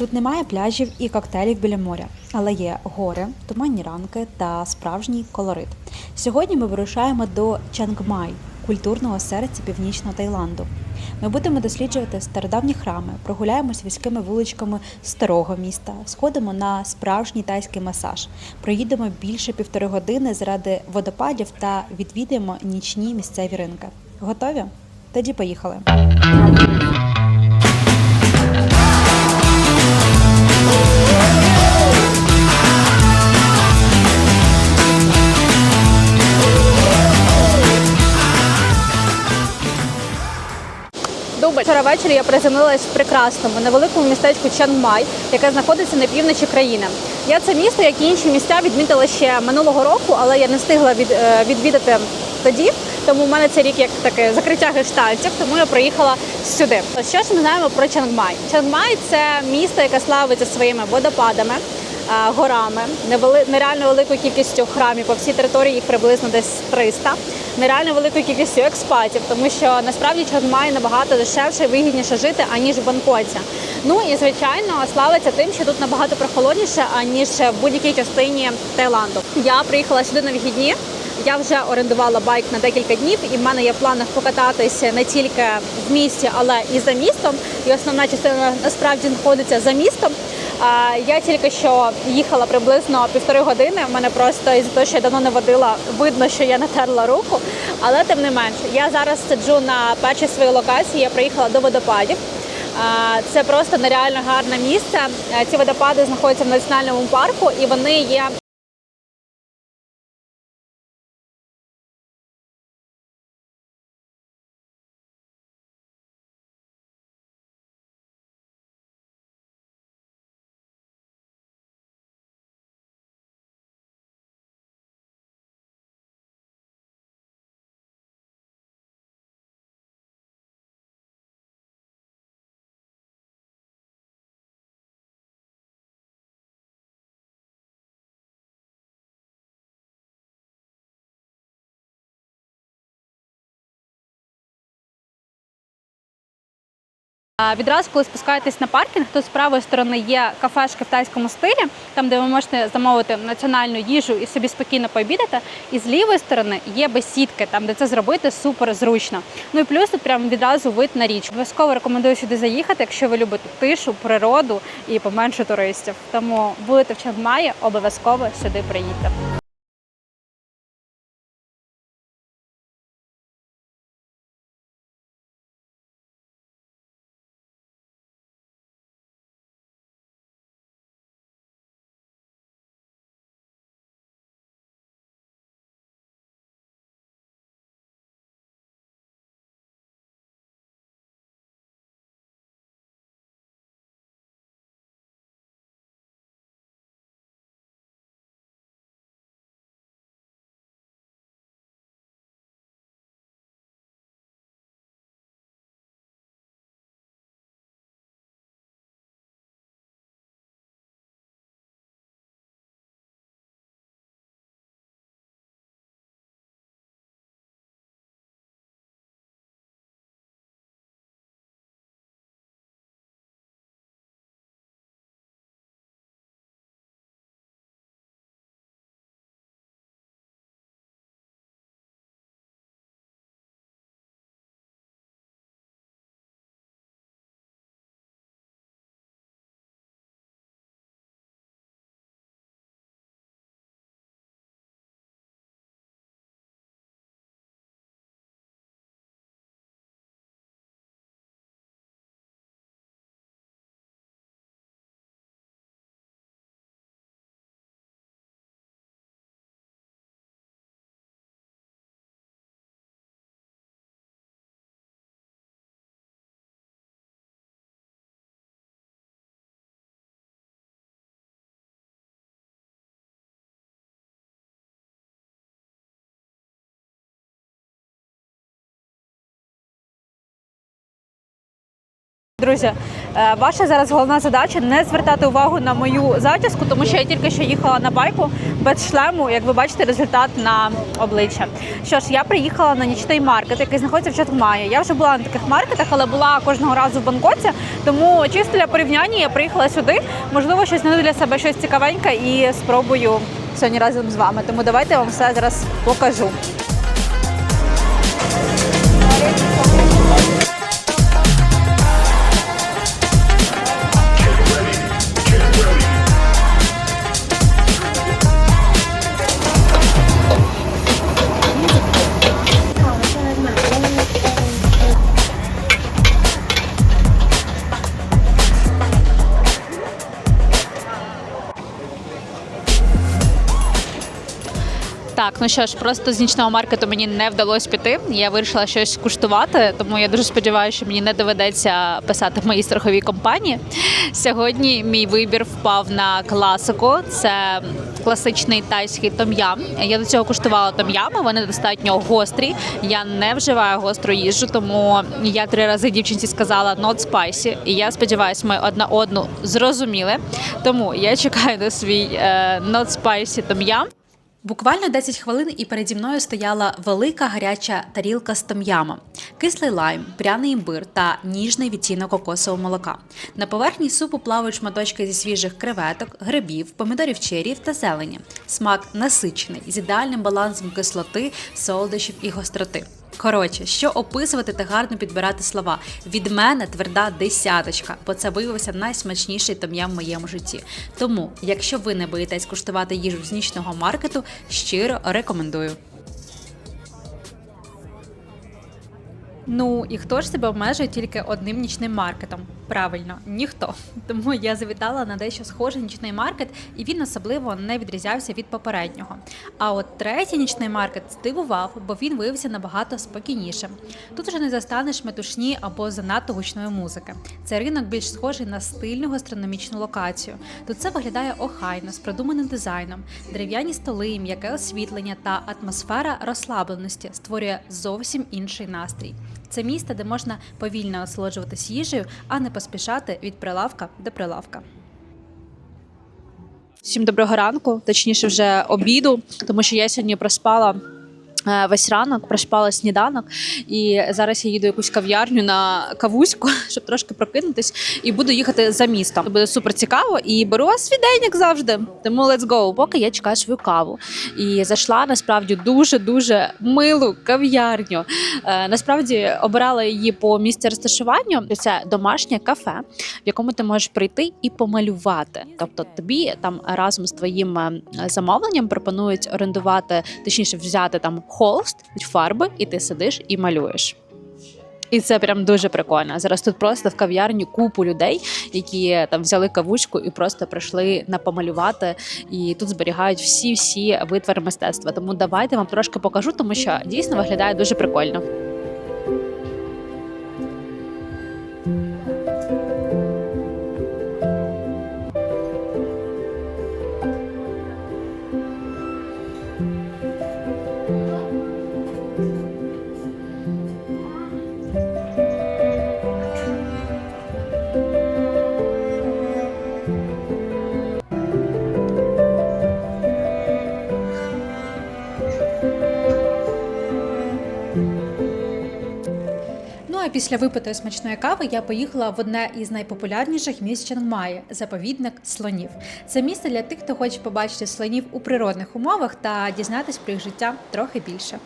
Тут немає пляжів і коктейлів біля моря, але є гори, туманні ранки та справжній колорит. Сьогодні ми вирушаємо до Чангмай, культурного серця північного Таїланду. Ми будемо досліджувати стародавні храми, прогуляємось військими вуличками старого міста, сходимо на справжній тайський масаж, проїдемо більше півтори години заради водопадів та відвідаємо нічні місцеві ринки. Готові? Тоді поїхали. Вчора ввечері я приземлилась в прекрасному невеликому містечку Чангмай, яке знаходиться на півночі країни. Я це місто, як і інші місця, відмітила ще минулого року, але я не встигла від, е, відвідати тоді. Тому в мене цей рік як таке закриття гештальтів, тому я приїхала сюди. Що ж ми знаємо про Чангмай? Чангмай це місто, яке славиться своїми водопадами. Е, Горами, нереально великою кількістю храмів по всій території, їх приблизно десь 300, нереально великою кількістю експатів, тому що насправді Чангмай набагато дешевше і вигідніше жити, аніж в Бангкоці. Ну і звичайно славиться тим, що тут набагато прохолодніше, аніж в будь-якій частині Таїланду. Я приїхала сюди на вихідні. Я вже орендувала байк на декілька днів, і в мене є в планах покататися не тільки в місті, але і за містом. І основна частина насправді знаходиться за містом. Я тільки що їхала приблизно півтори години. У мене просто із за того, що я давно не водила, видно, що я натерла руку. Але тим не менш, я зараз сиджу на першій своїй локації. Я приїхала до водопадів. Це просто нереально гарне місце. Е, Ці водопади знаходяться в національному парку, і вони є Відразу, коли спускаєтесь на паркінг, то з правої сторони є кафешки в тайському стилі, там де ви можете замовити національну їжу і собі спокійно пообідати. І з лівої сторони є бесідки, там де це зробити супер зручно. Ну і плюс тут прямо відразу вид на річ. Обов'язково рекомендую сюди заїхати, якщо ви любите тишу, природу і поменше туристів. Тому будете в Чангмаї, обов'язково сюди приїдьте. Друзі, Е, Ваша зараз головна задача не звертати увагу на мою зачіску, тому що я тільки що їхала на байку без шлему. Як ви бачите, результат на обличчя. Що ж, я приїхала на нічний маркет, який знаходиться в Чатмаї. Я вже була на таких маркетах, але була кожного разу в Бангкоці. Тому чисто для порівняння я приїхала сюди. Можливо, щось знайду для себе щось цікавеньке і спробую сьогодні разом з вами. Тому давайте я вам все зараз покажу. Ну що ж, просто з нічного маркету мені не вдалося піти. Я вирішила щось куштувати, тому я дуже сподіваюся, що мені не доведеться писати в моїй страховій компанії. Сьогодні мій вибір впав на класику. Це класичний тайський том'ям. Я до цього куштувала том'ями, вони достатньо гострі. Я не вживаю гостру їжу, тому я три рази дівчинці сказала not spicy. І я сподіваюся, ми одна одну зрозуміли. Тому я чекаю на свій е, not spicy том'ям. Буквально 10 хвилин і переді мною стояла велика гаряча тарілка з том'яма, кислий лайм, пряний імбир та ніжний відтінок кокосового молока. На поверхні супу плавають шматочки зі свіжих креветок, грибів, помідорів черів та зелені. Смак насичений з ідеальним балансом кислоти, солодощів і гостроти. Коротше, що описувати та гарно підбирати слова. Від мене тверда десяточка, бо це виявився найсмачніший том'ям в моєму житті. Тому, якщо ви не боїтесь куштувати їжу з нічного маркету, щиро рекомендую. Ну і хто ж себе обмежує тільки одним нічним маркетом? Правильно, ніхто. Тому я завітала на дещо схожий нічний маркет, і він особливо не відрізнявся від попереднього. А от третій нічний маркет здивував, бо він виявився набагато спокійнішим. Тут вже не застанеш метушні або занадто гучної музики. Цей ринок більш схожий на стильну гастрономічну локацію. Тут це виглядає охайно, з продуманим дизайном, дерев'яні столи, м'яке освітлення та атмосфера розслабленості створює зовсім інший настрій. Це місце, де можна повільно осолоджуватись їжею, а не поспішати від прилавка до прилавка. Всім доброго ранку, точніше, вже обіду, тому що я сьогодні проспала. Е, Весь ранок проспала сніданок, і зараз я їду якусь кав'ярню на кавуську, щоб трошки прокинутись, і буду їхати за містом. Буде супер цікаво. І беру вас свій день, як завжди. Тому let's go, поки я чекаю свою каву. І зайшла насправді дуже дуже милу кав'ярню. Е, Насправді обирала її по місці розташуванню. Це домашнє кафе, в якому ти можеш прийти і помалювати. Тобто тобі там разом з твоїм е, замовленням пропонують орендувати, точніше, взяти там холст, фарби, і ти сидиш і малюєш. І це прям дуже прикольно. Зараз тут просто в кав'ярні купу людей, які там взяли кавучку і просто прийшли на помалювати. І тут зберігають всі всі витвори мистецтва. Тому давайте вам трошки покажу, тому що дійсно виглядає дуже прикольно. Після випитої смачної кави я поїхала в одне із найпопулярніших місць Чангмаї – заповідник слонів. Це місце для тих, хто хоче побачити слонів у природних умовах та дізнатись про їх життя трохи більше.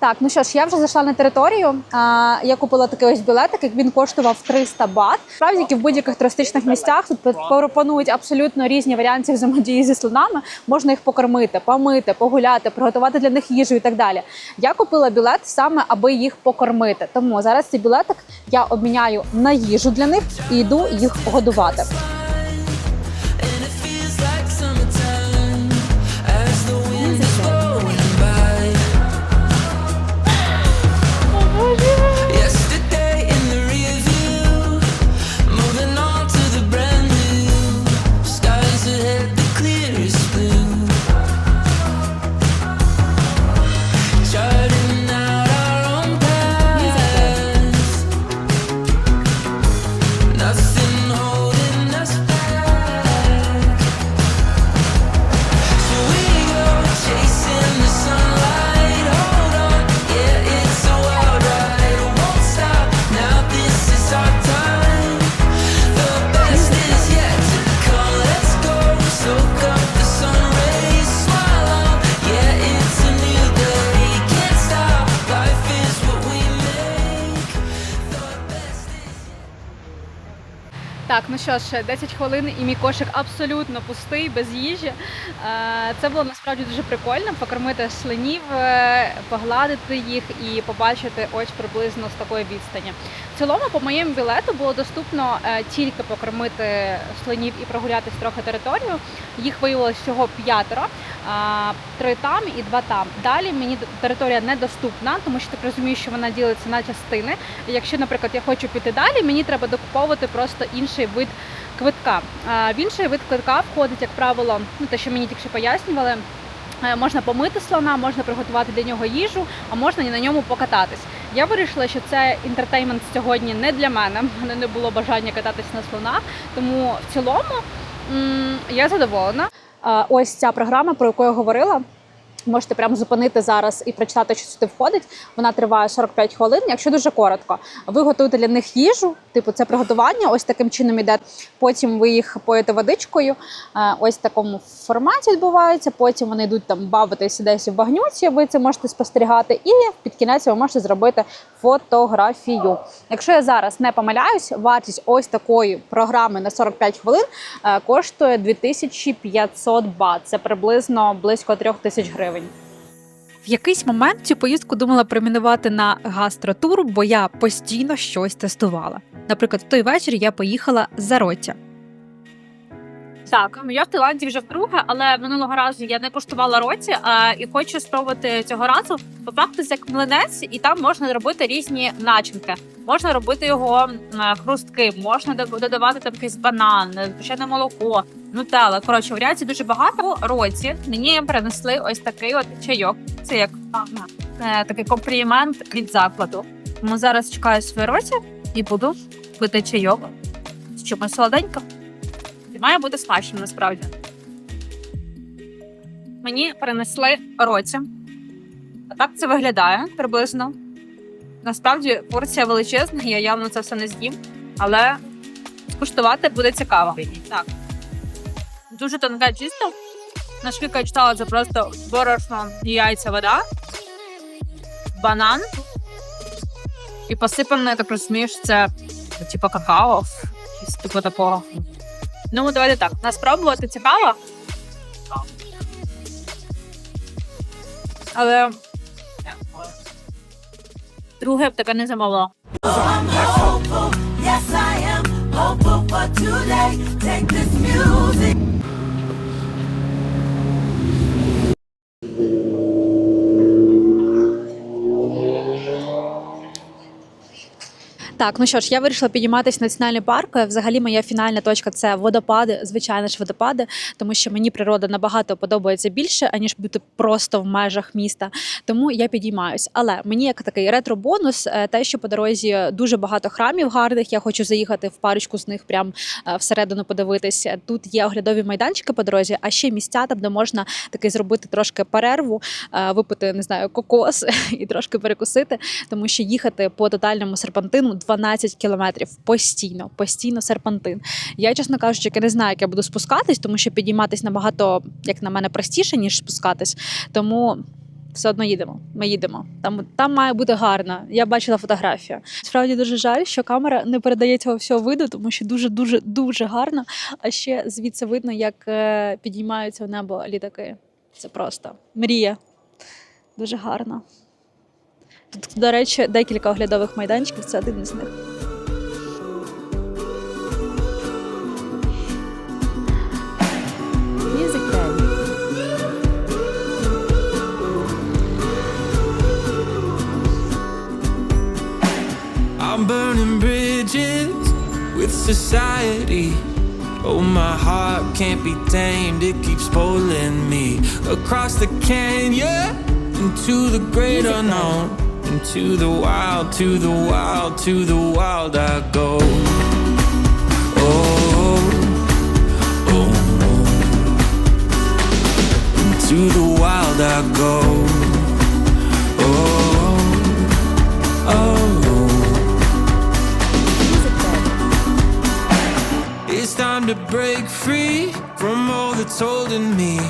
Так, ну що ж, я вже зайшла на територію. А, я купила такий ось білетик, він коштував 300 бат. Справді, як і в будь-яких туристичних місцях тут пропонують абсолютно різні варіанти взаємодії зі слонами. Можна їх покормити, помити, погуляти, приготувати для них їжу і так далі. Я купила білет саме, аби їх покормити. Тому зараз цей білетик я обміняю на їжу для них і йду їх годувати. Ну що ж, 10 хвилин і мій кошик абсолютно пустий, без їжі. Е, Це було насправді дуже прикольно покормити слонів, е, погладити їх і побачити ось приблизно з такої відстані. В цілому, по моєму білету було доступно е, тільки покормити слонів і прогулятись трохи територію. Їх виявилось всього п'ятеро, три там і два там. Далі мені територія недоступна, тому що так розумію, що вона ділиться на частини. Якщо, наприклад, я хочу піти далі, мені треба докуповувати просто інший вид квитка. В інший вид квитка входить, як правило, ну те, що мені тільки що пояснювали. е, Можна помити слона, можна приготувати для нього їжу, а можна і на ньому покататись. Я вирішила, що це інтертеймент сьогодні не для мене. У мене не було бажання кататись на слонах. Тому в цілому я задоволена. Ось ця програма, про яку я говорила. Можете прямо зупинити зараз і прочитати, що сюди входить. Вона триває 45 хвилин. Якщо дуже коротко, ви готуєте для них їжу, типу це приготування. Ось таким чином іде. Потім ви їх поїте водичкою. Е, Ось в такому форматі відбувається. Потім вони йдуть там бавитися десь в багнюці. Ви це можете спостерігати. І під кінець ви можете зробити фотографію. Якщо я зараз не помиляюсь, вартість ось такої програми на 45 хвилин е, коштує 2500 бат. Це приблизно близько 3000 гривень. В якийсь момент цю поїздку думала перейменувати на гастротур, бо я постійно щось тестувала. Наприклад, в той вечір я поїхала за роття. Так, я в Таїланді вже вдруге, але минулого разу я не куштувала роті а, і хочу спробувати цього разу попастися як млинець, і там можна робити різні начинки. Можна робити його м, хрустки, можна додавати там якийсь банан, звичайне молоко, нутелла. Коротше, варіацій дуже багато. Роті мені принесли ось такий от чайок. Це як е, такий комплімент від закладу. Тому зараз чекаю свій роті і буду пити чайок з чимось солоденьким. Має бути смачно насправді. Мені принесли році. А так це виглядає приблизно. Насправді порція величезна, я явно це все не з'їм, але скуштувати буде цікаво. Так. Дуже тонке чисто. Наскільки я читала, це просто борошно і яйця вода, банан. І посипане, так розумію, що це типу какао, типу такого. Ну, давайте так. Нас пробувати цікаво. Але друге б таке не замовила. Yes, I am hopeful for today. Take this music. Так, ну що ж, я вирішила підійматися в національний парк. Взагалі, моя фінальна точка це водопади, звичайно ж, водопади, тому що мені природа набагато подобається більше, аніж бути просто в межах міста. Тому я підіймаюсь. Але мені як такий ретро-бонус, е, те, що по дорозі дуже багато храмів гарних. Я хочу заїхати в парочку з них, прям е, всередину подивитись. Тут є оглядові майданчики по дорозі, а ще місця там, де можна таки зробити трошки перерву, е, випити не знаю, кокос і трошки перекусити, тому що їхати по тотальному серпантину 12 кілометрів постійно, постійно серпантин. Я, чесно кажучи, не знаю, як я буду спускатись, тому що підійматись набагато, як на мене, простіше, ніж спускатись. Тому. Все одно їдемо. Ми їдемо. Там, там має бути гарно. Я бачила фотографію. Справді дуже жаль, що камера не передає цього всього виду, тому що дуже дуже дуже гарно. А ще звідси видно, як е, підіймаються в небо літаки. Це просто мрія. Дуже гарно. Тут, до речі, декілька оглядових майданчиків, це один із них. I'm burning bridges with society. Oh, my heart can't be tamed, it keeps pulling me across the canyon into the great unknown. Into the wild, to the wild, to the wild I go. Oh, oh, oh. Into the wild I go. Oh, oh. It's time to break free from all that's holding me.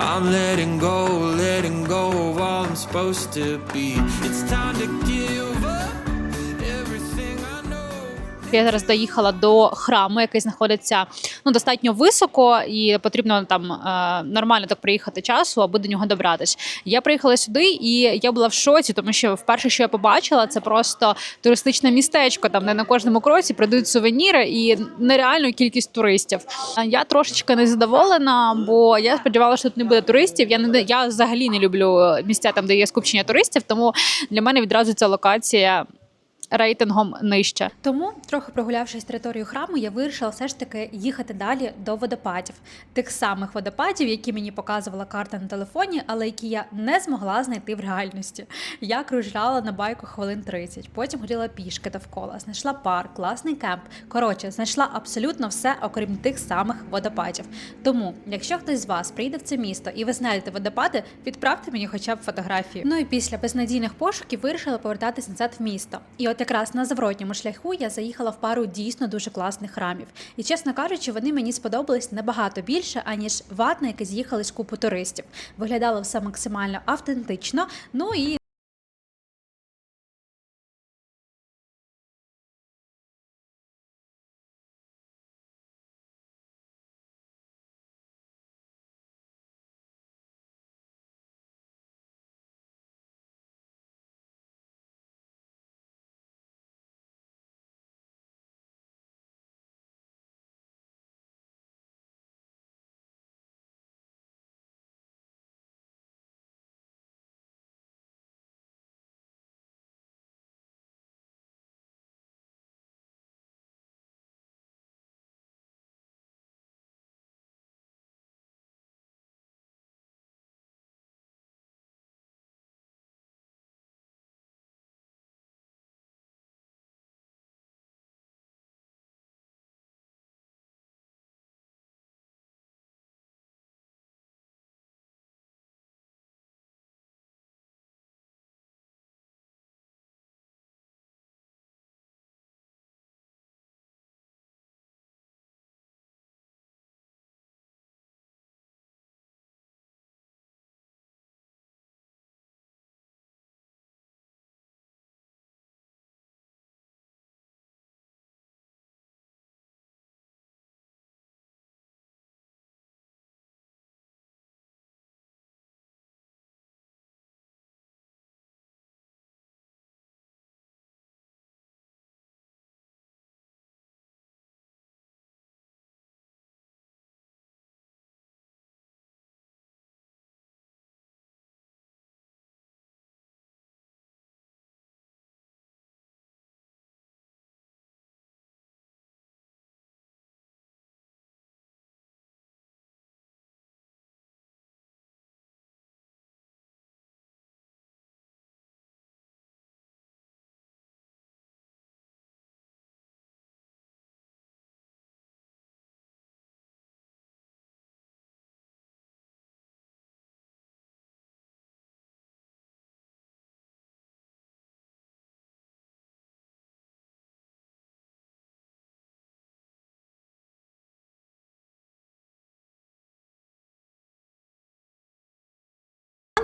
I'm letting go, letting go of all I'm supposed to be. It's time to give up. Я зараз доїхала до храму, який знаходиться ну достатньо високо, і потрібно там е, нормально так приїхати часу, аби до нього добратись. Я приїхала сюди, і я була в шоці, тому що вперше, що я побачила, це просто туристичне містечко, там де на кожному кроці продають сувеніри і нереальну кількість туристів. А Я трошечки незадоволена, бо я сподівалася, що тут не буде туристів. Я не я взагалі не люблю місця там, де є скупчення туристів, тому для мене відразу ця локація рейтингом нижче. Тому, трохи прогулявшись територію храму, я вирішила все ж таки їхати далі до водопадів, тих самих водопадів, які мені показувала карта на телефоні, але які я не змогла знайти в реальності. Я кружляла на байку хвилин 30, потім ходила пішки довкола, знайшла парк, класний кемп. Коротше, знайшла абсолютно все, окрім тих самих водопадів. Тому, якщо хтось з вас прийде в це місто і ви знайдете водопади, відправте мені хоча б фотографію. Ну і після безнадійних пошуків вирішила повертатись назад в місто. І от якраз на зворотньому шляху я заїхала в пару дійсно дуже класних храмів. І чесно кажучи, вони мені сподобались набагато більше, аніж ват, на з'їхали з'їхались купу туристів. Виглядало все максимально автентично. Ну і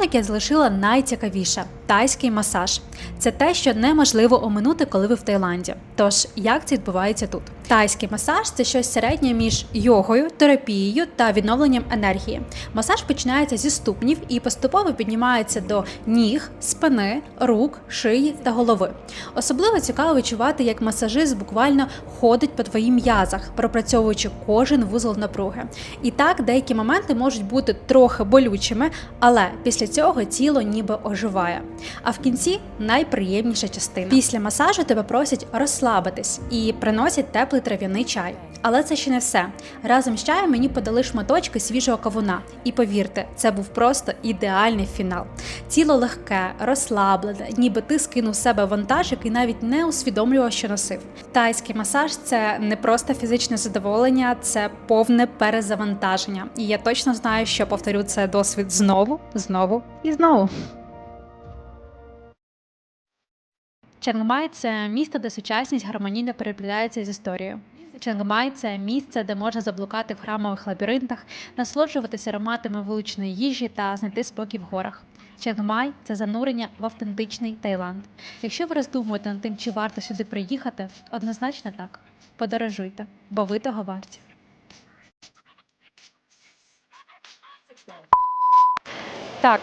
Ранок я залишила найцікавіше тайський масаж. Це те, що неможливо оминути, коли ви в Таїланді. Тож, як це відбувається тут? Тайський масаж це щось середнє між йогою, терапією та відновленням енергії. Масаж починається зі ступнів і поступово піднімається до ніг, спини, рук, шиї та голови. Особливо цікаво відчувати, як масажист буквально ходить по твоїм м'язах, пропрацьовуючи кожен вузол напруги. І так, деякі моменти можуть бути трохи болючими, але після цього тіло ніби оживає. А в кінці найприємніша частина. Після масажу тебе просять розслабитись і приносять теплий трав'яний чай. Але це ще не все. Разом з чаєм мені подали шматочки свіжого кавуна. І повірте, це був просто ідеальний фінал. Тіло легке, розслаблене, ніби ти скинув з себе вантаж, який навіть не усвідомлював, що носив. Тайський масаж це не просто фізичне задоволення, це повне перезавантаження. І я точно знаю, що повторю це досвід знову, знову і знову. Чангмай це місто, де сучасність гармонійно переплітається з історією. Чангмай це місце, де можна заблукати в храмових лабіринтах, насолоджуватися ароматами вуличної їжі та знайти спокій в горах. Чангмай це занурення в автентичний Таїланд. Якщо ви роздумуєте над тим, чи варто сюди приїхати, однозначно так. Подорожуйте, бо ви того варті. Так.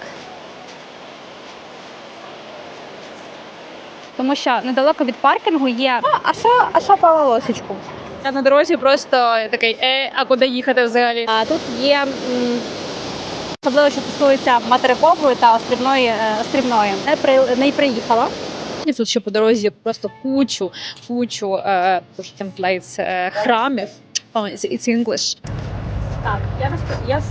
Тому що недалеко від паркінгу є. А, а що, а що по волосечку? Я на дорозі просто такий, е, а куди їхати взагалі? А тут є м, особливо, що стосується материкової та острівної е, острівної. Не при не приїхала. І тут ще по дорозі просто кучу, кучу е, templates, е, храмів. Oh, it's, it's English. Так, я розп... я